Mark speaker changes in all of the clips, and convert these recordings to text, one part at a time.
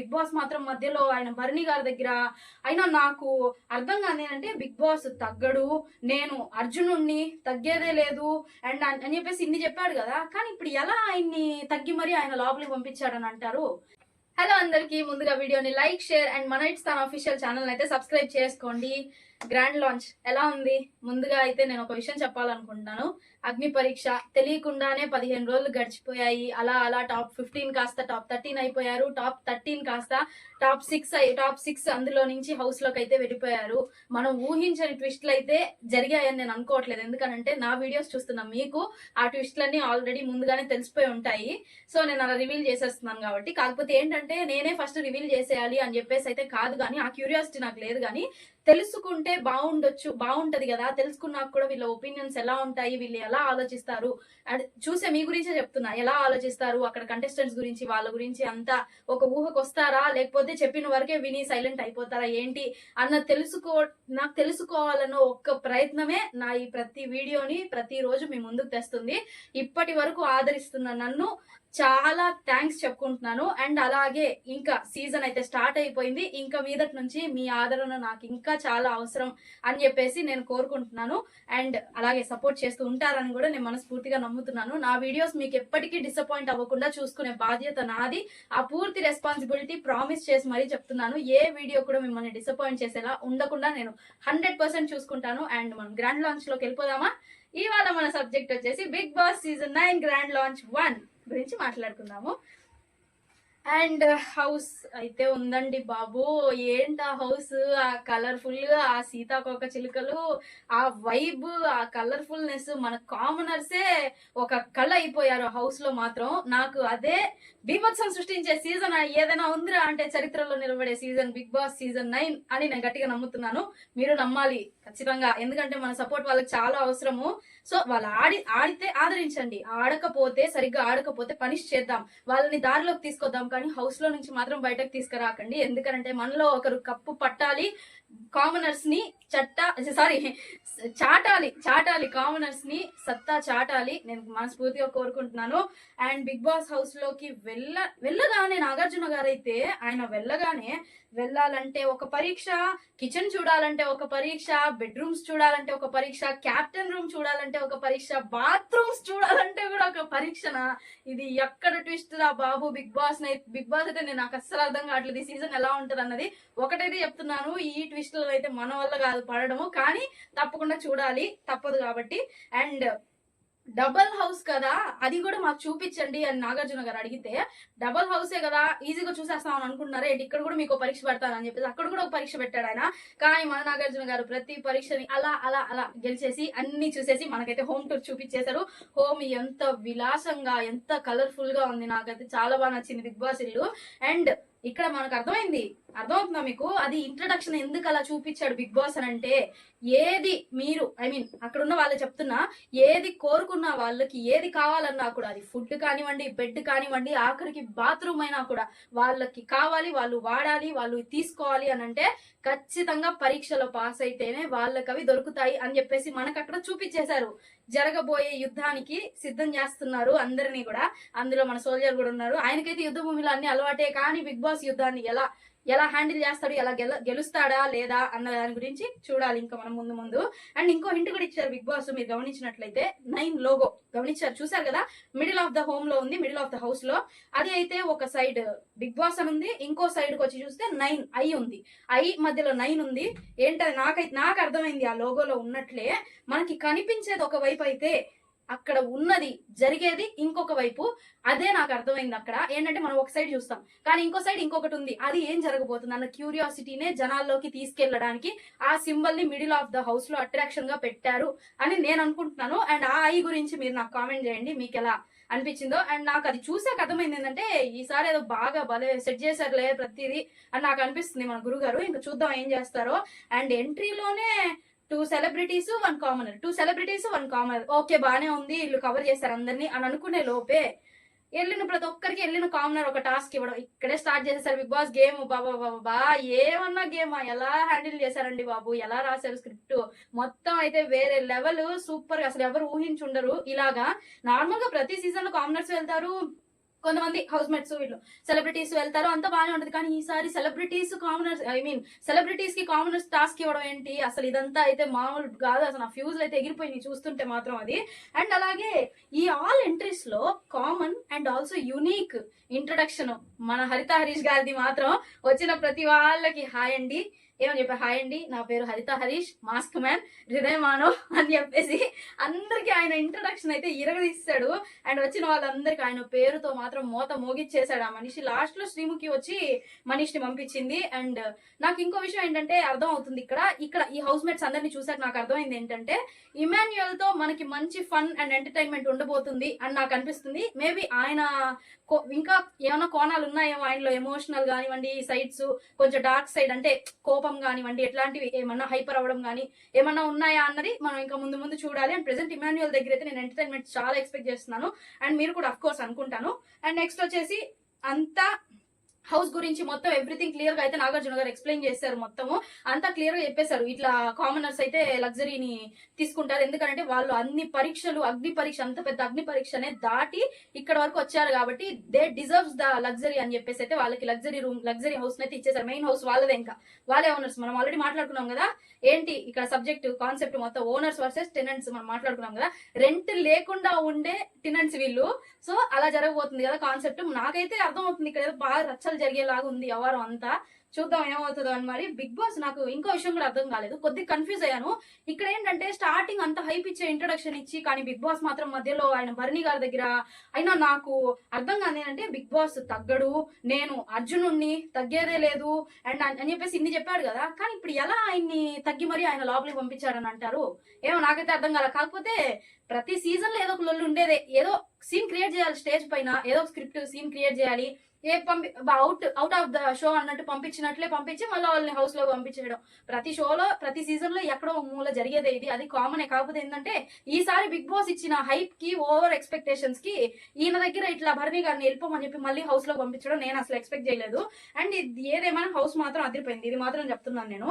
Speaker 1: Big boss మాత్రం మధ్యలో ఆయన భరణి గారి దగ్గర. అయినా నాకు అర్థం కాదు ఏంటంటే బిగ్ బాస్ తగ్గడు. నేను అర్జునుణ్ణి తగ్గేదే లేదు. అండ్ అని చెప్పేసి ఇన్ని చెప్పాడు కదా. కానీ ఇప్పుడు ఎలా ఆయన్ని తగ్గి మరి ఆయన లోపలికి పంపించాడని అంటారు? హలో అందరికి ముందుగా వీడియోని లైక్ షేర్ అండ్ మన ఇట్స్ తన అఫీషియల్ ఛానల్ అయితే సబ్స్క్రైబ్ చేసుకోండి. గ్రాండ్ లాంచ్ ఎలా ఉంది? ముందుగా అయితే నేను ఒక విషయం చెప్పాలనుకుంటున్నాను. అగ్ని పరీక్ష తెలియకుండానే పదిహేను రోజులు గడిచిపోయాయి. అలా అలా టాప్ ఫిఫ్టీన్ కాస్త టాప్ థర్టీన్ అయిపోయారు. టాప్ థర్టీన్ కాస్త టాప్ సిక్స్ టాప్ సిక్స్ అందులో నుంచి హౌస్లోకి అయితే వెళ్ళిపోయారు. మనం ఊహించని ట్విస్ట్లు అయితే జరిగాయని నేను అనుకోవట్లేదు. ఎందుకనంటే నా వీడియోస్ చూస్తున్న మీకు ఆ ట్విస్ట్లన్నీ ఆల్రెడీ ముందుగానే తెలిసిపోయి ఉంటాయి. సో నేను అలా రివీల్ చేసేస్తున్నాను కాబట్టి. కాకపోతే ఏంటంటే నేనే ఫస్ట్ రివీల్ చేసేయాలి అని చెప్పేసి అయితే కాదు కానీ ఆ క్యూరియాసిటీ నాకు లేదు కానీ తెలుసుకుంటే బాగుండొచ్చు బాగుంటది కదా. తెలుసుకున్నాక కూడా వీళ్ళ ఒపీనియన్స్ ఎలా ఉంటాయి వీళ్ళు ఎలా ఆలోచిస్తారు. అండ్ చూసే మీ గురించే చెప్తున్నా ఎలా ఆలోచిస్తారు? అక్కడ కంటెస్టెంట్స్ గురించి వాళ్ళ గురించి అంతా ఒక ఊహకు వస్తారా? లేకపోతే చెప్పిన వరకే విని సైలెంట్ అయిపోతారా? ఏంటి? అన్న తెలుసుకో నాకు తెలుసుకోవాలన్న ఒక్క ప్రయత్నమే నా ఈ ప్రతి వీడియోని ప్రతి రోజు మీ ముందుకు తెస్తుంది. ఇప్పటి వరకు ఆదరిస్తున్న నన్ను చాలా థ్యాంక్స్ చెప్పుకుంటున్నాను. అండ్ అలాగే ఇంకా సీజన్ అయితే స్టార్ట్ అయిపోయింది. ఇంకా మీదటి నుంచి మీ ఆదరణ నాకు ఇంకా చాలా అవసరం అని చెప్పేసి నేను కోరుకుంటున్నాను. అండ్ అలాగే సపోర్ట్ చేస్తూ ఉంటారని కూడా నేను మనస్ఫూర్తిగా నమ్ముతున్నాను. నా వీడియోస్ మీకు ఎప్పటికీ డిసప్పాయింట్ అవ్వకుండా చూసుకునే బాధ్యత నాది. ఆ పూర్తి రెస్పాన్సిబిలిటీ ప్రామిస్ చేసి మరీ చెప్తున్నాను. ఏ వీడియో కూడా మిమ్మల్ని డిసప్పాయింట్ చేసేలా ఉండకుండా నేను హండ్రెడ్ పర్సెంట్ చూసుకుంటాను. అండ్ మనం గ్రాండ్ లాంచ్లోకి వెళ్ళిపోదామా? ఇవాళ మన సబ్జెక్ట్ వచ్చేసి Bigg Boss season nine grand launch one గురించి మాట్లాడుకుందాము. అండ్ హౌస్ అయితే ఉందండి బాబు. ఏంటి ఆ హౌస్? ఆ కలర్ఫుల్గా ఆ సీతాకోక చిలుకలు ఆ వైబ్ ఆ కలర్ఫుల్నెస్ మన కామనర్సే ఒక కళ అయిపోయారు హౌస్లో మాత్రం. నాకు అదే బీభత్సం సృష్టించే సీజన్ ఏదైనా ఉందిరా అంటే చరిత్రలో నిలబడే season Bigg Boss season nine అని నేను గట్టిగా నమ్ముతున్నాను. మీరు నమ్మాలి ఖచ్చితంగా. ఎందుకంటే మన సపోర్ట్ వాళ్ళకి చాలా అవసరము. సో వాళ్ళు ఆడి ఆడితే ఆదరించండి. ఆడకపోతే సరిగ్గా ఆడకపోతే పనిష్ చేద్దాం. వాళ్ళని దారిలోకి తీసుకొద్దాం. కానీ హౌస్లో నుంచి మాత్రం బయటకు తీసుకురాకండి. ఎందుకంటే మనలో ఒకరు కప్పు పట్టాలి కామనర్స్ని చట్ట సారీ చాటాలి చాటాలి కామనర్స్ని సత్తా చాటాలి. నేను మనస్ఫూర్తిగా కోరుకుంటున్నాను. అండ్ బిగ్ బాస్ హౌస్లోకి వెళ్ళ వెళ్ళగానే నాగార్జున గారైతే ఆయన వెళ్ళగానే వెళ్ళాలంటే ఒక పరీక్ష కిచెన్ చూడాలంటే ఒక పరీక్ష బెడ్రూమ్స్ చూడాలంటే ఒక పరీక్ష క్యాప్టెన్ రూమ్ చూడాలంటే ఒక పరీక్ష బాత్రూమ్స్ చూడాలంటే కూడా ఒక పరీక్షన. ఇది ఎక్కడ ట్విస్ట్ రా బాబు బిగ్ బాస్ బిగ్ బాస్ అయితే నేను నాకు అస్సలు అర్థం కావట్లేదు. ఈ సీజన్ ఎలా ఉంటుంది అన్నది ఒకటైతే చెప్తున్నాను. ఈ ట్విస్ట్ అయితే మన వల్ల కాదు పడడము కానీ తప్పకుండా చూడాలి తప్పదు కాబట్టి. అండ్ డబల్ హౌస్ కదా అది కూడా మాకు చూపించండి అని నాగార్జున గారు అడిగితే డబల్ హౌసే కదా ఈజీగా చూసేస్తాం అని అనుకుంటున్నారా ఏంటి ఇక్కడ కూడా మీకు పరీక్ష పెడతానని చెప్పేసి అక్కడ కూడా ఒక పరీక్ష పెట్టాడు ఆయన. కానీ మన నాగార్జున గారు ప్రతి పరీక్షని అలా అలా అలా గెలిచేసి అన్ని చూసేసి మనకైతే హోమ్ టూర్ చూపించేశారు. హోమ్ ఎంత విలాసంగా ఎంత కలర్ఫుల్గా ఉంది. నాకైతే చాలా బాగా నచ్చింది బిగ్ బాస్ ఇల్లు. అండ్ ఇక్కడ మనకు అర్థమైంది అర్థమవుతుందా మీకు? అది ఇంట్రడక్షన్ ఎందుకు అలా చూపించాడు బిగ్ బాస్ అని అంటే ఏది మీరు ఐ మీన్ అక్కడ ఉన్న వాళ్ళు చెప్తున్నా ఏది కోరుకున్న వాళ్ళకి ఏది కావాలన్నా కూడా అది ఫుడ్ కానివ్వండి బెడ్ కానివ్వండి ఆఖరికి బాత్రూమ్ అయినా కూడా వాళ్ళకి కావాలి వాళ్ళు వాడాలి వాళ్ళు తీసుకోవాలి అని అంటే ఖచ్చితంగా పరీక్షలో పాస్ అయితేనే వాళ్ళకి అవి దొరుకుతాయి అని చెప్పేసి మనకు అక్కడ చూపించేశారు. జరగబోయే యుద్ధానికి సిద్ధం చేస్తున్నారు అందరినీ కూడా. అందులో మన సోల్జర్ కూడా ఉన్నారు. ఆయనకైతే యుద్ధ భూమిలో అన్ని అలవాటే కానీ బిగ్ బాస్ యుద్ధాన్ని ఎలా ఎలా హ్యాండిల్ చేస్తాడు ఎలా గెల గెలుస్తాడా లేదా అన్న దాని గురించి చూడాలి ఇంకా మనం ముందు ముందు. అండ్ ఇంకో హింట్ కూడా ఇచ్చారు బిగ్ బాస్ మీరు గమనించినట్లయితే. నైన్ లోగో గమనించారు చూసారు కదా? మిడిల్ ఆఫ్ ద హోమ్లో ఉంది మిడిల్ ఆఫ్ ద హౌస్లో. అది అయితే ఒక సైడ్ బిగ్ బాస్ అని ఉంది ఇంకో సైడ్కి వచ్చి చూస్తే నైన్ ఐ ఉంది. ఐ మధ్యలో నైన్ ఉంది. ఏంటది? నాకైతే నాకు అర్థమైంది ఆ లోగోలో ఉన్నట్లే. మనకి కనిపించేది ఒక వైపు అయితే అక్కడ ఉన్నది జరిగేది ఇంకొక వైపు. అదే నాకు అర్థమైంది అక్కడ. ఏంటంటే మనం ఒక సైడ్ చూస్తాం. కానీ ఇంకో సైడ్ ఇంకొకటి ఉంది. అది ఏం జరగబోతుంది? అన్న క్యూరియాసిటీనే జనాల్లోకి తీసుకెళ్ళడానికి ఆ సింబల్ని మిడిల్ ఆఫ్ ద హౌస్లో అట్రాక్షన్గా పెట్టారు అని నేను అనుకుంటున్నాను. అండ్ ఆ ఐ గురించి మీరు నాకు కామెంట్ చేయండి. మీకు ఎలా అనిపించిందో. అండ్ నాకు అది చూసాక అర్థమైంది ఏంటంటే ఈసారి ఏదో బాగా భలే సెట్ చేశారులే ప్రతిదీ అని నాకు అనిపిస్తుంది మన గురుగారు. ఇంకా చూద్దాం ఏం చేస్తారో. And ఎంట్రీలోనే two celebrities one commoner two celebrities one commoner okay బానే ఉంది. వీళ్ళు కవర్ చేస్తారు అందరినీ అని అనుకునే లోపే వెళ్ళిన ప్రతి ఒక్కరికి వెళ్ళిన కామనర్ ఒక టాస్క్ ఇవ్వడం. ఇక్కడే స్టార్ట్ చేసేసారు బిగ్ బాస్ గేమ్ బాబా బాబా బా ఏమన్నా గేమ్ ఎలా హ్యాండిల్ చేశారండి బాబు? ఎలా రాశారు స్క్రిప్ట్ మొత్తం అయితే వేరే లెవెల్ సూపర్ అసలు ఎవరు ఊహించుండరు. ఇలాగా నార్మల్గా ప్రతి సీజన్లో కామనర్స్ వెళ్తారు. కొంతమంది హౌస్ మేట్స్ వీళ్ళు. సెలబ్రిటీస్ వెళ్తారు అంత బాగానే ఉంటుంది. కానీ ఈసారి సెలబ్రిటీస్ కామనర్స్ ఐ మీన్ సెలబ్రిటీస్కి కామనర్స్ టాస్క్ ఇవ్వడం ఏంటి? అసలు ఇదంతా అయితే మామూలు కాదు. అసలు నా ఫ్యూజ్ అయితే ఎగిరిపోయింది చూస్తుంటే మాత్రం అది. అండ్ అలాగే ఈ all ఎంట్రీస్లో common and also unique introduction మన హరిత హరీష్ గారిది మాత్రం వచ్చిన ప్రతి వాళ్ళకి హాయ్ అండి. ఏమని చెప్పి హాయ్ అండి నా పేరు హరిత హరీష్ మాస్క్ మ్యాన్ హృదయ మానవ్ అని చెప్పేసి అందరికి ఆయన ఇంట్రడక్షన్ అయితే ఇరగదీస్తాడు. అండ్ వచ్చిన వాళ్ళందరికి ఆయన పేరుతో మాత్రం మోత మోగిచ్చేసాడు ఆ మనిషి లాస్ట్లో శ్రీముఖి వచ్చి మనీష్ని పంపించింది. అండ్ నాకు ఇంకో విషయం ఏంటంటే అర్థం అవుతుంది ఇక్కడ. ఇక్కడ ఈ హౌస్ మేట్స్ అందరినీ చూసాక నాకు అర్థమైంది ఏంటంటే ఇమాన్యుయల్తో మనకి మంచి ఫన్ అండ్ ఎంటర్టైన్మెంట్ ఉండబోతుంది అని నాకు అనిపిస్తుంది. మేబీ ఆయన ఇంకా ఏమైనా కోణాలు ఉన్నాయేమో ఆయనలో ఎమోషనల్ కానివ్వండి సైడ్స్ కొంచెం డార్క్ సైడ్ అంటే కోపం కానివ్వండి ఎట్లాంటివి ఏమన్నా హైపర్ అవ్వడం కానీ ఏమన్నా ఉన్నాయా అన్నది మనం ఇంకా ముందు ముందు చూడాలి. అండ్ ప్రెసెంట్ ఇమాన్యుయల్ దగ్గర అయితే నేను ఎంటర్టైన్మెంట్ చాలా ఎక్స్పెక్ట్ చేస్తున్నాను. అండ్ మీరు కూడా అఫ్ కోర్స్ అనుకుంటాను. అండ్ నెక్స్ట్ వచ్చేసి అంతా హౌస్ గురించి మొత్తం ఎవ్రీథింగ్ క్లియర్గా అయితే నాగార్జున గారు ఎక్స్ప్లెయిన్ చేశారు మొత్తము. అంతా క్లియర్గా చెప్పేశారు. ఇట్లా కామనర్స్ అయితే లగ్జరీని తీసుకుంటారు. ఎందుకంటే వాళ్ళు అన్ని పరీక్షలు అగ్ని పరీక్ష అంత పెద్ద అగ్ని పరీక్షనే దాటి ఇక్కడ వరకు వచ్చారు కాబట్టి దే డిజర్వ్స్ ద లగ్జరీ అని చెప్పేసి అయితే వాళ్ళకి లగ్జరీ రూమ్ లగ్జరీ హౌస్ అయితే ఇచ్చేసారు మెయిన్ హౌస్ వాళ్ళదే ఇంకా. వాళ్ళే ఓనర్స్ మనం ఆల్రెడీ మాట్లాడుకున్నాం కదా. ఏంటి ఇక్కడ సబ్జెక్ట్ కాన్సెప్ట్ మొత్తం ఓనర్స్ వర్సెస్ టెనెంట్స్ మనం మాట్లాడుకున్నాం కదా. రెంట్ లేకుండా ఉండే టెనెంట్స్ వీళ్ళు. సో అలా జరగబోతుంది కదా కాన్సెప్ట్ నాకైతే అర్థం అవుతుంది ఇక్కడ బాగా రచ్చ రచ్చలు జరిగేలాగా ఉంది వ్యవహారం అంతా. చూద్దాం ఏమవుతుందో అని మరి బిగ్ బాస్ నాకు ఇంకో విషయం కూడా అర్థం కాలేదు. కొద్దిగా కన్ఫ్యూజ్ అయ్యాను. ఇక్కడ ఏంటంటే స్టార్టింగ్ అంత హైప్ ఇచ్చే ఇంట్రొడక్షన్ ఇచ్చి కానీ బిగ్ బాస్ మాత్రం మధ్యలో ఆయన భరణి గారి దగ్గర అయినా నాకు అర్థం కాదు ఏంటంటే బిగ్ బాస్ తగ్గడు నేను అర్జునుణ్ణి తగ్గేదే లేదు. అండ్ అని చెప్పేసి ఇన్ని చెప్పాడు కదా. కానీ ఇప్పుడు ఎలా ఆయన్ని తగ్గి మరీ ఆయన లోపలికి పంపించాడని అంటారు? ఏమో నాకైతే అర్థం కాలే. కాకపోతే ప్రతి సీజన్లో ఏదో ఒక లొల్లు ఉండేదే. ఏదో సీన్ క్రియేట్ చేయాలి స్టేజ్ పైన ఏదో స్క్రిప్ట్ సీన్ క్రియేట్ చేయాలి. ఏ పంపి out out of the show అన్నట్టు పంపించినట్లే పంపించి మళ్ళీ వాళ్ళని హౌస్లో పంపించేయడం. ప్రతి షోలో ప్రతి సీజన్లో ఎక్కడో మూల జరిగేదే ఇది. అది కామన్ కాకపోతే ఏంటంటే ఈసారి బిగ్ బాస్ ఇచ్చిన హైప్కి ఓవర్ ఎక్స్పెక్టేషన్స్కి ఈయన దగ్గర ఇట్లా భరణి గారిని వెళ్ళిపోమని చెప్పి మళ్ళీ హౌస్లో పంపించడం నేను అసలు ఎక్స్పెక్ట్ చేయలేదు. అండ్ ఇది ఏదేమైనా హౌస్ మాత్రం అదిరిపోయింది. ఇది మాత్రం చెప్తున్నాను నేను.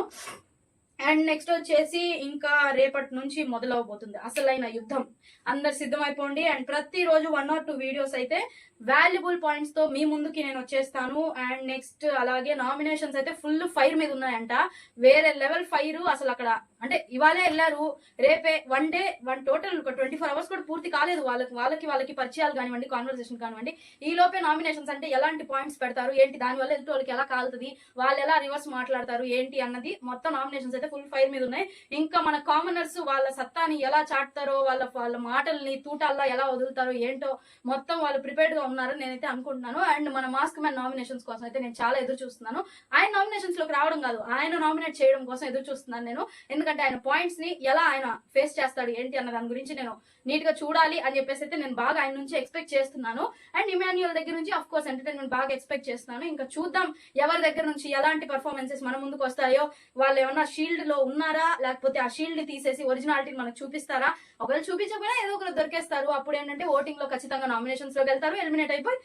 Speaker 1: అండ్ నెక్స్ట్ వచ్చేసి ఇంకా రేపటి నుంచి మొదలవబోతుంది. అసలైన యుద్ధం. అందరు సిద్ధమైపోండి. అండ్ ప్రతిరోజు వన్ ఆర్ టూ వీడియోస్ అయితే వాల్యుబుల్ పాయింట్స్తో మీ ముందుకి నేను వచ్చేస్తాను. అండ్ నెక్స్ట్ అలాగే నామినేషన్స్ అయితే ఫుల్ ఫైర్ మీద ఉన్నాయంట. వేరే లెవెల్ ఫైర్ అసలు అక్కడ అంటే ఇవాళే వెళ్ళారు. రేపే వన్ డే వన్ టోటల్ ఒక ట్వంటీ ఫోర్ అవర్స్ కూడా పూర్తి కాలేదు వాళ్ళకి వాళ్ళకి వాళ్ళకి పరిచయాలు కానివ్వండి కాన్వర్సేషన్ కానివ్వండి. ఈ లోపే నామినేషన్స్ అంటే ఎలాంటి పాయింట్స్ పెడతారు? ఏంటి దానివల్ల ఎదుటి వాళ్ళకి ఎలా కాలుతుంది? వాళ్ళు ఎలా రివర్స్ మాట్లాడతారు? ఏంటి అన్నది మొత్తం నామినేషన్స్ అయితే ఫుల్ ఫైర్ మీద ఉన్నాయి. ఇంకా మన కామనర్స్ వాళ్ళ సత్తాని ఎలా చాటుతారో వాళ్ళ వాళ్ళ మాటల్ని తూటాల్లో ఎలా వదులుతారో ఏంటో మొత్తం వాళ్ళు ప్రిపేర్డ్గా ఉన్నారని నేనైతే అనుకుంటున్నాను. అండ్ మన మాస్క్ మ్యాన్ నామినేషన్స్ కోసం అయితే నేను చాలా ఎదురు చూస్తున్నాను. ఆయన నామినేషన్స్లోకి రావడం కాదు ఆయన నామినేట్ చేయడం కోసం ఎదురు చూస్తున్నాను నేను. ఎందుకంటే ఆయన పాయింట్స్ని ఎలా ఆయన ఫేస్ చేస్తాడు ఏంటి అన్న దాని గురించి నేను నీట్గా చూడాలి అని చెప్పేసి అయితే నేను బాగా ఆయన నుంచి ఎక్స్పెక్ట్ చేస్తున్నాను. అండ్ ఇమాన్యుయల్ దగ్గర నుంచి అఫ్ కోర్స్ ఎంటర్టైన్మెంట్ బాగా ఎక్స్పెక్ట్ చేస్తున్నాను. ఇంకా చూద్దాం ఎవరి దగ్గర నుంచి ఎలాంటి పర్ఫార్మెన్సెస్ మన ముందుకు వస్తాయో. వాళ్ళు ఏమన్నా షీల్డ్లో ఉన్నారా? లేకపోతే ఆ షీల్డ్ తీసేసి ఒరిజినాలిటీ మనకు చూపిస్తారా? ఒకవేళ చూపించకపోయినా ఏదో ఒకరు దొరికేస్తారు. అప్పుడు ఏంటంటే ఓటింగ్లో ఖచ్చితంగా నామినేషన్స్లోకి వెళ్తారు. ఎలిమినేట్ అయిపోయి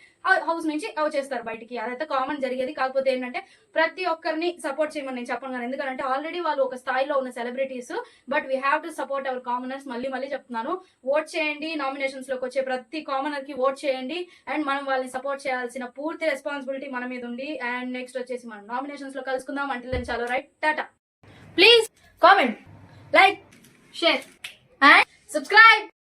Speaker 1: హౌస్ నుంచి చేస్తారు బయటికి. అదైతే కామన్ జరిగేది. కాకపోతే ఏంటంటే ప్రతి ఒక్కరిని సపోర్ట్ చేయమని నేను చెప్పను కానీ ఎందుకంటే ఆల్రెడీ వాళ్ళు ఒక స్థాయిలో ఉన్న celebrities but we have to support our commoners మళ్ళీ మళ్ళీ చెప్తున్నాను. ఓట్ చేయండి. నామినేషన్స్లోకి వచ్చే ప్రతి కామనర్కి ఓట్ చేయండి. అండ్ మనం వాళ్ళని సపోర్ట్ చేయాల్సిన పూర్తి రెస్పాన్సిబిలిటీ మన మీద ఉంది అండ్ నెక్స్ట్ వచ్చేసి మనం నామినేషన్స్లో కలుసుకుందాం. అంటే చాలు. Right tata please comment like share and subscribe